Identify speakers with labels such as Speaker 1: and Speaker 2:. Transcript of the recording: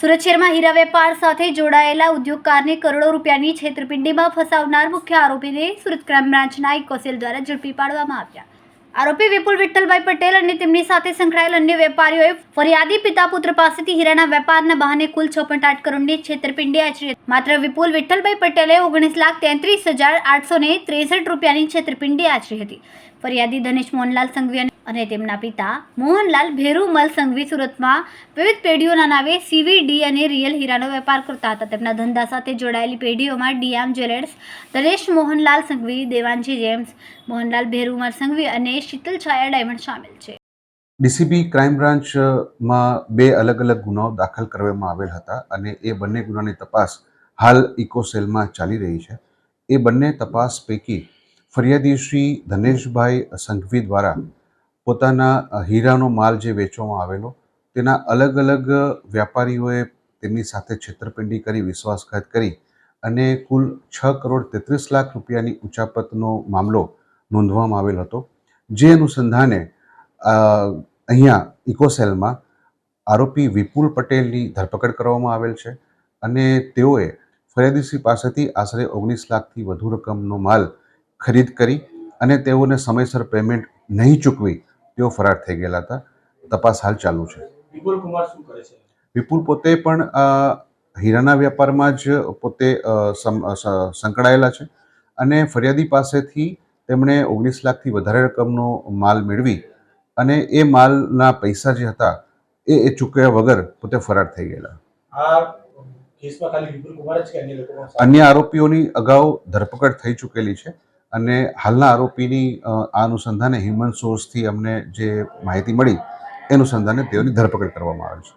Speaker 1: સુરત શહેરમાં હીરા વેપાર સાથે જોડાયેલા ઉદ્યોગકારને કરોડો રૂપિયાની છેતરપિંડીમાં ફસાવનાર મુખ્ય આરોપીને સુરત ક્રાઇમ બ્રાન્ચના ઇકોસેલ દ્વારા ઝડપી પાડવામાં આવ્યા. આરોપી વિપુલ વિઠ્ઠલભાઈ પટેલ અને તેમની સાથે સંકળાયેલ અન્ય વેપારીઓએ ફરિયાદી પિતા પુત્ર પાસેથી હીરાના વેપારના બહાને કુલ છ પોઈન્ટ આઠ કરોડની છેતરપિંડી આચરી. માત્ર વિપુલ વિઠ્ઠલભાઈ પટેલે ઓગણીસ લાખ તેત્રીસ હજાર આઠસો ને ત્રેસઠ રૂપિયાની છેતરપિંડી આચરી હતી ફરિયાદી ધનેશ મોહનલાલ સંઘવી અને- તેમના પિતા મોહનલાલ ભેરુમલ સંઘવી સુરતમાં વિવિધ પેઢીઓના નામે સીવીડી અને રિયલ હીરાનો વેપાર કરતા હતા તેમના ધંધા સાથે જોડાયેલી પેઢીઓમાં DM jewellers Dhanesh Mohanlal Sanghvi, Devanshi gems Mohanlal Bherumal Sanghvi અને શીતલ છાયા ડાયમંડ સામેલ છે.
Speaker 2: ડીસીબી ક્રાઇમ બ્રાન્ચમાં બે અલગ અલગ ગુનાઓ દાખલ કરવામાં આવેલ હતા અને એ બંને ગુનાની તપાસ હાલ ઇકોસેલમાં ચાલી રહી છે. એ બંને તપાસ પૈકી ફરિયાદી શ્રી ધનેશભાઈ સંઘવી દ્વારા પોતાના હીરાનો માલ જે વેચવામાં આવેલો, તેના અલગ અલગ વ્યાપારીઓએ તેમની સાથે છેતરપિંડી કરી, વિશ્વાસઘાત કરી અને કુલ છ કરોડ તેત્રીસ લાખ રૂપિયાની ઉચાપતનો મામલો નોંધવામાં આવેલ હતો. જે અનુસંધાને અહીંયા ઇકોસેલમાં આરોપી વિપુલ પટેલની ધરપકડ કરવામાં આવેલ છે અને તેઓએ ફરિયાદીશ્રી પાસેથી આશરે ઓગણીસ લાખથી વધુ રકમનો માલ ખરીદ કરી અને તેઓને સમયસર પેમેન્ટ નહીં ચૂકવી તેઓ ફરાર થઈ ગયેલા હતા. તપાસ હાલ ચાલુ છે.
Speaker 3: વિપુલ કુમાર શું કરે છે?
Speaker 2: વિપુલ પોતે પણ હીરાના વેપારમાં જ પોતે સંકળાયેલા છે અને ફરિયાદી પાસેથી તેમણે ઓગણીસ લાખથી વધારે રકમનો માલ મેળવી અને એ માલના પૈસા જે હતા એ એ ચૂકવ્યા વગર પોતે ફરાર થઈ ગયેલા.
Speaker 3: અન્ય
Speaker 2: આરોપીઓની અગાઉ ધરપકડ થઈ ચૂકેલી છે અને હાલના આરોપીની આ અનુસંધાને હ્યુમન સોર્સથી અમને જે માહિતી મળી એ અનુસંધાને તેઓની ધરપકડ કરવામાં આવે છે.